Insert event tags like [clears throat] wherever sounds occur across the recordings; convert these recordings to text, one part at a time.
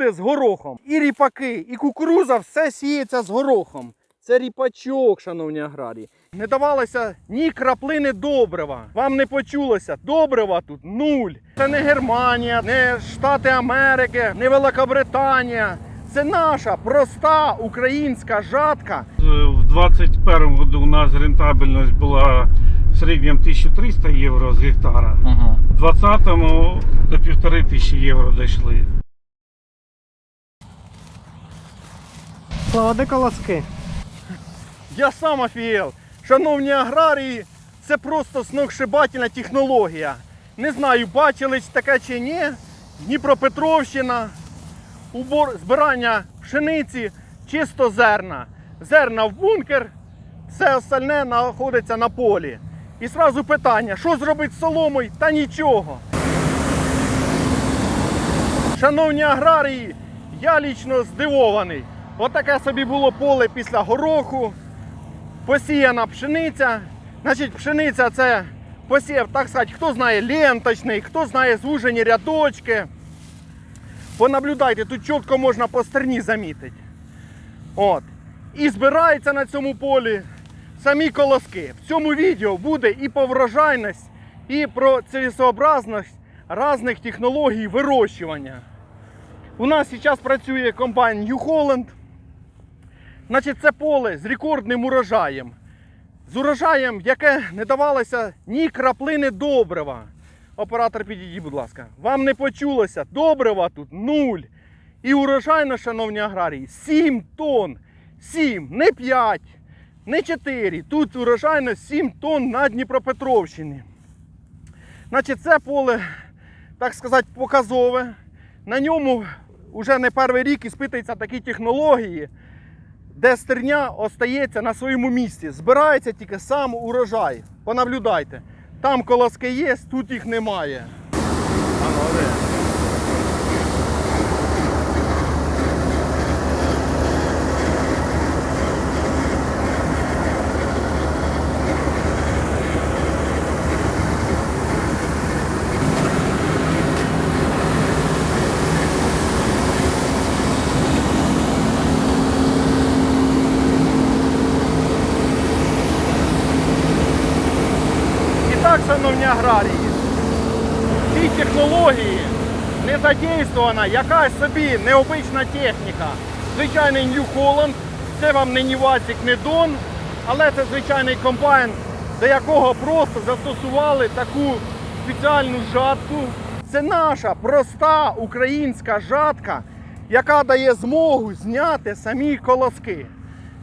буде з горохом. І ріпаки, і кукуруза все сіється з горохом. Це ріпачок, шановні аграрії. Не давалося ні краплини добрива. Вам не почулося. Добрива тут нуль. Це не Германія, не Штати Америки, не Великобританія. Це наша проста українська жатка. В 2021 году у нас рентабельность была в среднем 1300 евро с гектара. В 2020 до 1500 евро дошли. Де колоски? Я сам офігел. Шановні аграрії, це просто сногсшибательна технологія. Не знаю, бачили таке чи ні. Дніпропетровщина, убор, збирання пшениці, чисто зерна. Зерна в бункер, все остальне знаходиться на полі. І зразу питання, що зробити з соломою? Та нічого. Шановні аграрії, я лічно здивований. Отаке собі було поле після гороху посіяна пшениця. Значить, пшениця це посів, так сказати, хто знає ленточний, хто знає звужені рядочки. Понаблюдайте, тут чітко можна по стерні замітити. От. І збирається на цьому полі самі колоски. В цьому відео буде і по врожайність, і про цілесообразність різних технологій вирощування. У нас зараз працює комбайн New Holland. Значить, це поле з рекордним урожаєм. З урожаєм, яке не давалося ні краплини добрива. Оператор підійдіть, будь ласка. Вам не почулося. Добрива тут нуль. І урожайно, шановні аграрії, 7 тонн. 7, не 5, не 4. Тут урожайно 7 тонн на Дніпропетровщині. Значить, це поле, так сказати, показове. На ньому вже не перший рік іспитуються такі технології де стерня остається на своєму місці. Збирається тільки сам урожай. Понаблюдайте. Там колоски є, тут їх немає. Шановні аграрії, в цій технології не задействована якась собі необична техніка. Звичайний New Holland, це вам не Нівацік, не Дон, але це звичайний комбайн, до якого просто застосували таку спеціальну жатку. Це наша проста українська жатка, яка дає змогу зняти самі колоски.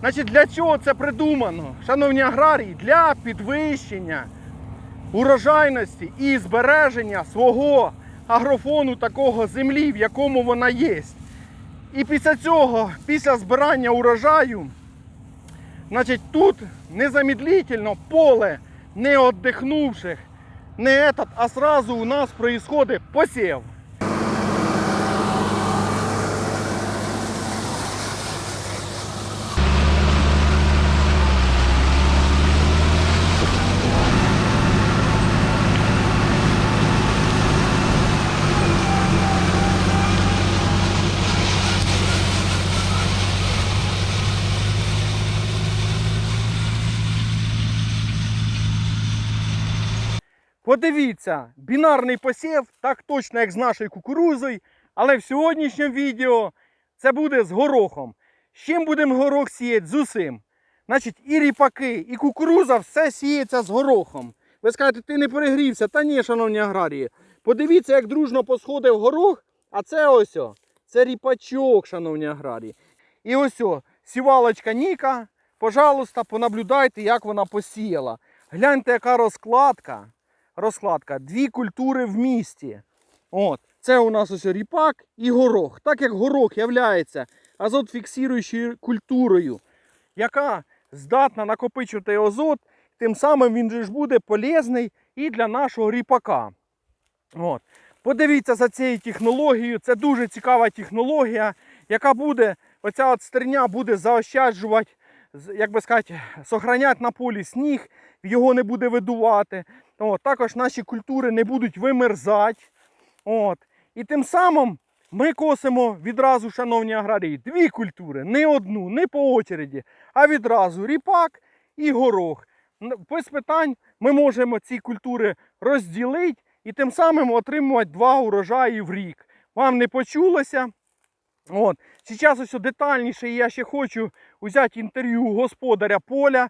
Значить, для чого це придумано? Шановні аграрії, для підвищення урожайності і збереження свого агрофону такого землі, в якому вона є. І після цього, після збирання урожаю, значить, тут незамедлительно поле не віддихнувших, не этот, а сразу у нас происходит посів. Подивіться, бінарний посів, так точно, як з нашою кукурузою, але в сьогоднішньому відео це буде з горохом. З чим будемо горох сіяти? З усім. Значить, і ріпаки, і кукуруза, все сіється з горохом. Ви скажете, ти не перегрівся. Та ні, шановні аграрії. Подивіться, як дружно посходив горох, а це ось, о, це ріпачок, шановні аграрії. І ось, о, сівалочка Ніка, пожалуйста, понаблюдайте, як вона посіяла. Гляньте, яка розкладка розкладка. Дві культури в місті. От. Це у нас ось ріпак і горох. Так як горох є азотфіксуючою культурою, яка здатна накопичувати азот, тим самим він ж буде полезний і для нашого ріпака. От. Подивіться за цією технологією. Це дуже цікава технологія, яка буде, оця от стерня буде заощаджувати, як би сказати, сохранять на полі сніг, його не буде видувати. От, також наші культури не будуть вимерзати. От. І тим самим Ми косимо відразу, шановні аграрії, дві культури, не одну, не по очереді, а відразу ріпак і горох. Без питань ми можемо ці культури розділити і тим самим отримувати два урожаї в рік. Вам не почулося? От. Зараз ось детальніше я ще хочу взяти інтерв'ю господаря поля.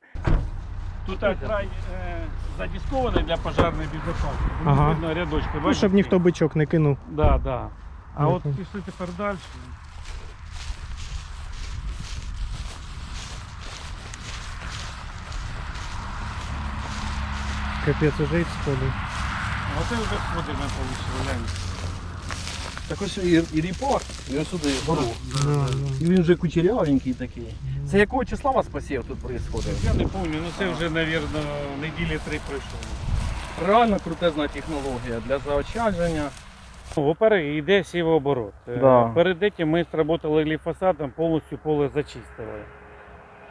Тут край е, задіскований для пожежної безпеки. Ага. Видно рядочки. Ну, бачите? щоб ніхто бичок не кинув. Да, да. А от так. пішли тепер далі. Капець уже й сходить. Оце вже сходи ми получили. гляньте. Так ось і, і ріпак, і ось сюди да. І він вже кучерявенький такий. Це якого числа у вас посів тут происходить? Я не пам'ятаю, ну це вже, мабуть, неділі три пройшло. Реально крутезна технологія для заощадження. Ну, Во-первых, йде сівооборот. Е, Да. Перед цим ми сработали гліфосатом, повністю поле зачистили.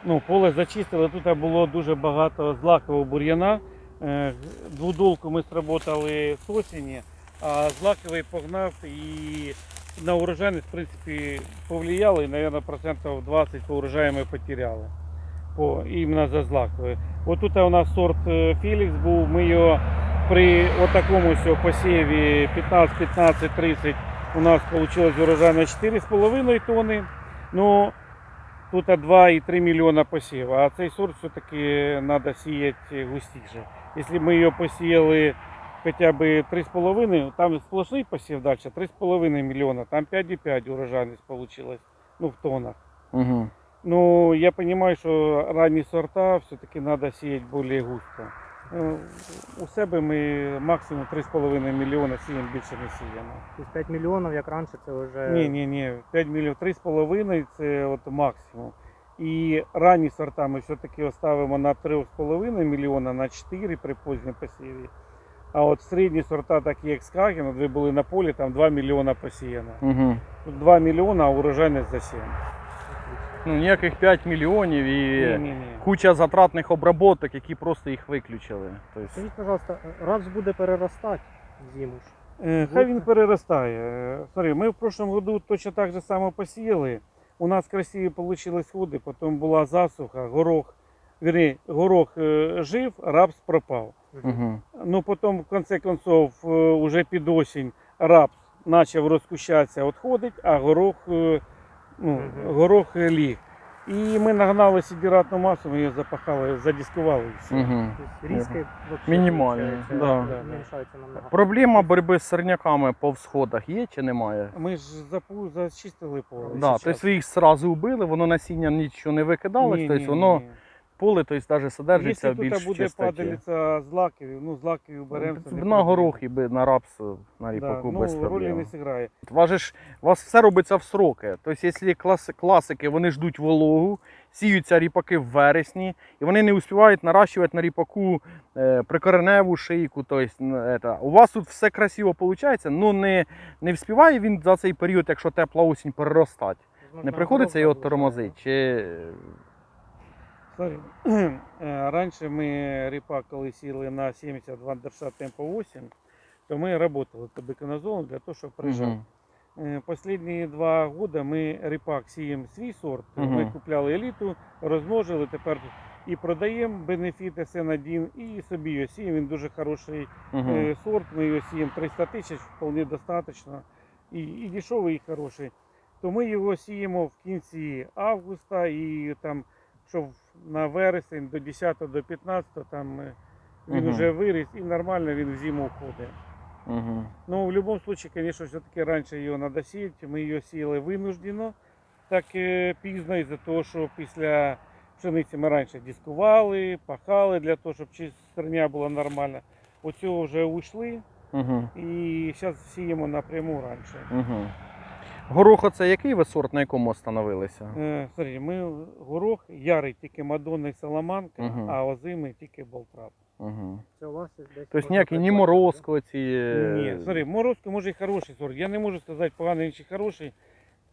Ну, поле зачистили, тут було дуже багато злакового бур'яна. Е, Двудолку ми сработали з осені, а злаковий погнав і на урожайність, в принципі, повлияло, і, мабуть, процентів 20 по урожаю ми потеряли. По, іменно за злаковий. От тут у нас сорт е, Фелікс був, ми його при отакому посіві 15, 15, 30 у нас вийшло урожайність 4,5 тонни. Ну, тут 2,3 мільйона посів, а цей сорт все-таки треба сіяти густіше. Якщо ми його посіяли хоча б 3,5, там сплошний посів далі 3,5 мільйона, там 5,5 урожайність вийшла, ну в тоннах. Угу. Ну, я понимаю, что ранние сорта все-таки надо сеять более густо. Ну, У себе ми максимум 3,5 мільйона сіємо, більше не сіємо. Тобто 5 мільйонів, як раніше, це вже. Ні, ні, ні, 5 мільйонів, 3,5 це от максимум. І ранні сорта ми все-таки оставимо на 3,5 мільйона, на 4 при поздньому посіві. А от середні сорта, такі як Скаген, от ви були на полі, там 2 мільйона посіяно. Угу. Тут 2 мільйона, а урожайність за 7. Ну, ніяких 5 мільйонів і Ні, ні, ні. куча затратних обработок, які просто їх виключили. Тобто, Скажіть, пожалуйста, рапс буде переростати зиму ж. Е, Хай він переростає. Е, Смотри, ми в прошлом году точно так же само посіяли. У нас красиві вийшли сходи, потім була засуха, горох, вірні, горох е, жив, рапс пропав. Угу. Ну потім, в конце концов, е, уже під осінь рапс почав розкущатися, відходить, а горох, е, ну, горох е, ліг. І ми нагнали сідіратну масу, ми її запахали, задіскували. Угу. Різки вообще Мінімальні, да. Да, намного. Проблема боротьби з сорняками по всходах є чи немає? Ми ж запу зачистили поле. Да, тобто ви їх одразу вбили, воно насіння нічого не викидалось, Ні, тобто ні, воно ні. Поле тобто, навіть содержиться Якщо більш тут буде падалиця з лаків, ну з лаків беремо. На проблема. горох і на рапс, на Да, ріпаку ну, без ролі проблем. не зіграє. У вас, у вас все робиться в сроки. Тобто, якщо клас, класики вони ждуть вологу, сіються ріпаки в вересні, і вони не успівають наращувати на ріпаку е, прикореневу шийку. Тобто, ета, у вас тут все красиво виходить, але не, не вспіває він за цей період, якщо тепла осінь переростати. Не приходиться його тормозити. Чи... Смотри, [clears throat] е, раніше ми коли сіли на 70 вандершат темпо 8, то ми працювали тобиконазолом для того, щоб прижав. Е, Последні два роки ми ріпак сіємо свій сорт. Мгм. Ми купляли еліту, розмножили, тепер і продаємо бенефіти Сенадін, і собі його сіємо. Він дуже хороший. Е, сорт, ми його сіємо 300 тисяч, вполне достатньо. І, і дешевий, і хороший. То ми його сіємо в кінці августа і там, щоб на вересень до 10 до 15 там е, він Мгм. вже виріс і нормально він в зиму входить. Мгм. Ну, в будь-якому випадку, звісно, все-таки раніше його треба сіяти. Ми його сіяли винуждено, так е, пізно, із-за того, що після пшениці ми раніше дискували, пахали для того, щоб чистерня була нормальна. Оцього вже уйшли Мгм. і зараз сіємо напряму раніше. Мгм. Горох оце який ви сорт, на якому остановилися? Е, смотри, ми горох ярий тільки Мадонна і Саламанка, Мгм. а озимий тільки Болтрап. Угу. Це у вас десь Тобто ніякий ні морозко ці. е, Ні, смотри, морозко може і хороший сорт. Я не можу сказати поганий чи хороший.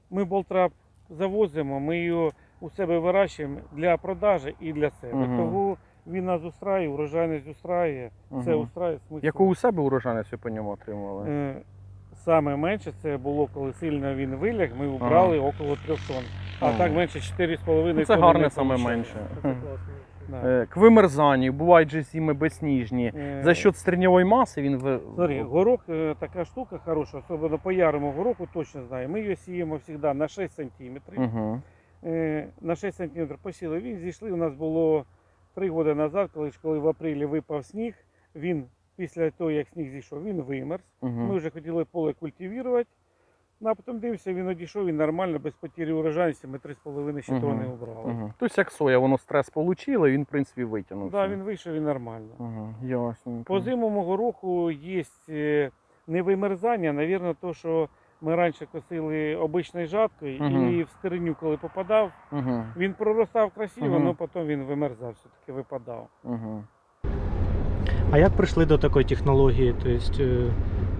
Ми болтрап завозимо, ми його у себе вирощуємо для продажі і для себе. Мгм. Того він нас устраює, урожайність устраює, все Мгм. устраює смисл. Яку у себе урожайність ви по ньому отримали? Е, Саме менше це було, коли сильно він виляг, ми убрали около 3 тонн. А Ага. так менше 4,5 Ну, це гарне не саме менше. Да. Е, К вимерзанню, бувають же зими безсніжні. Е, За счет стріньової маси він ви... Смотри, горох е, така штука хороша, особливо по ярому гороху точно знаю. Ми його сіємо завжди на 6 сантиметрів. Угу. На 6 сантиметрів посіли. Він зійшли. У нас було 3 роки назад, коли, ж- коли в апрелі випав сніг. Він після того, як сніг зійшов, він вимерз. Ми Угу. вже хотіли поле культивувати. Ну, а потім дивився, він одійшов, він нормально, без потірі урожайності. Ми 3,5 ще Мгм. тонни убрали. Угу. Тобто як соя, воно стрес отримало, і він, в принципі, витягнувся. Так, він вийшов і нормально. Угу. Ясненько. По зимому гороху є е, не вимерзання, навірно, то, що ми раніше косили обичною жаткою, Мгм. і в стерню, коли попадав, Угу. він проростав красиво, але потім він вимерзав, все-таки випадав. Угу. А як прийшли до такої технології? Тобто, е,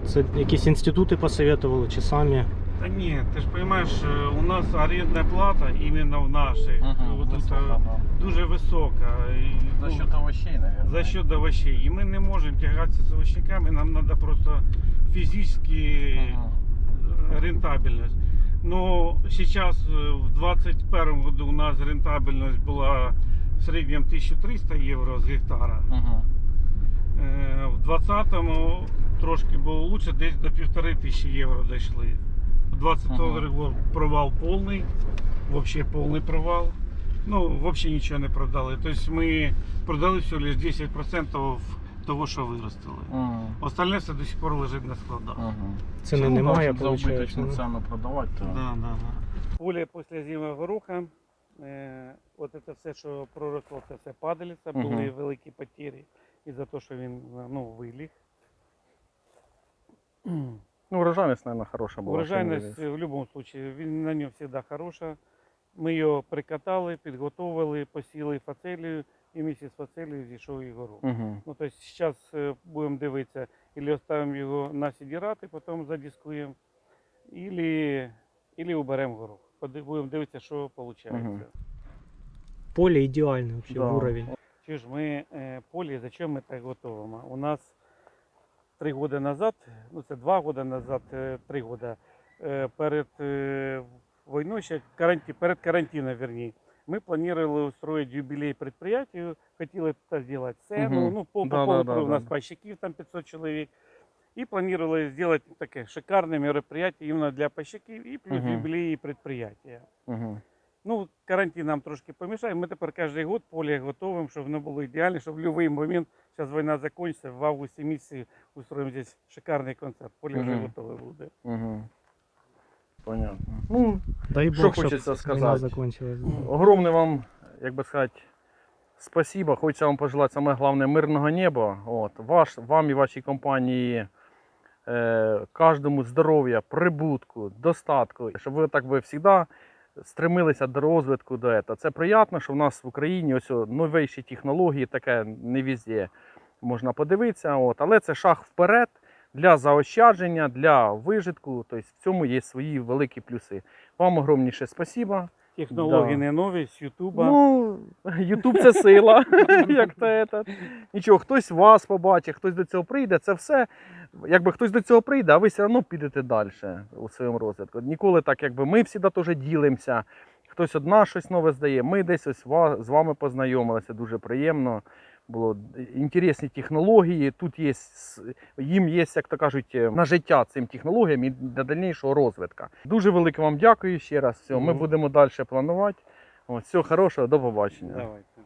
це якісь інститути посоветували чи самі? Та ні, ти ж розумієш, у нас орендна плата іменно в наших дуже висока. І, За ну, счет овощей, наверное. за счет овощей. І ми не можемо тягатися з овощниками, нам треба просто фізично Угу. рентабельность. Но сейчас э, в 2021 году у нас рентабельность была в среднем 1300 євро з гектара. Угу. Е, В 2020 трошки було лучше, десь до 1500 євро дійшли. У 22 Ага. год провал повний, взагалі повний провал. Ну, взагалі нічого не продали. Тобто ми продали всього лише 10% того, що виростили. Угу. Остальне все до сих пор лежить на складах. Угу. Ціни немає, за виходить. убиточну ну. ціну продавати, то... Да, да, да. Поле після зими гороха, е, от це все, що проросло, це все падалиця, Мгм. були великі потери із-за того, що він ну, виліг. [clears throat] Ну, урожайність, наверное, хороша була. Урожайність в будь-якому випадку, він на ньому завжди хороша. Ми його прикатали, підготовили, посіли фацелію, і місяць фацелію зійшов і горох. Угу. Ну, тобто зараз будемо дивитися, або оставимо його на сідірати, потім задискуємо, або, уберемо горох. Будемо дивитися, що виходить. Мгм. Поле ідеальне взагалі, Да. уровень. Чи ж ми е, поле, зачем ми так готуємо? У нас три роки назад, ну це два роки назад, е, три роки, е, перед війною, ще каранті, перед карантином, верні, ми планували устроїти юбілей предприятию, хотіли це зробити сцену, Мгм. ну, по, по Да, да, поводу да, у нас да. пайщиків там 500 чоловік. І планували зробити таке шикарне мероприятие іменно для пайщиків і плюс Мгм. юбілеї предприятия. Угу. Ну, карантин нам трошки помішає. Ми тепер кожен год поле готуємо, щоб воно було ідеально, щоб в будь-який момент, зараз війна закінчиться, в августі місяці устроїмо здесь шикарний концерт. Поле вже Мгм. готове буде. Угу. Понятно. Ну, Дай Що Бог, щоб хочеться війна сказати? закінчилась. огромне вам, як би сказати, спасибо. Хочеться вам пожелати саме головне мирного неба. От, ваш, вам і вашій компанії, е, кожному здоров'я, прибутку, достатку, щоб ви так ви завжди стремилися до розвитку до цього. Це приємно, що в нас в Україні ось новіші технології, таке не везде можна подивитися. От, але це шаг вперед. Для заощадження, для вижитку, тобто в цьому є свої великі плюси. Вам огромніше спасибо. Технології Да. не нові, з Ютуба. Ну, [laughs] Ютуб це сила. [laughs] як то це. Нічого, хтось вас побачить, хтось до цього прийде. Це все. Якби хтось до цього прийде, а ви все одно підете далі у своєму розвитку. Ніколи так, якби ми всі теж ділимося. Хтось одна щось нове здає. Ми десь ось з вами познайомилися, дуже приємно. Було інтересні технології. Тут є їм є, як то кажуть, е, на життя цим технологіям і для дальнішого розвитку. Дуже велике вам дякую ще раз. Все, ми будемо далі планувати. От, всього хорошого, до побачення. Давайте.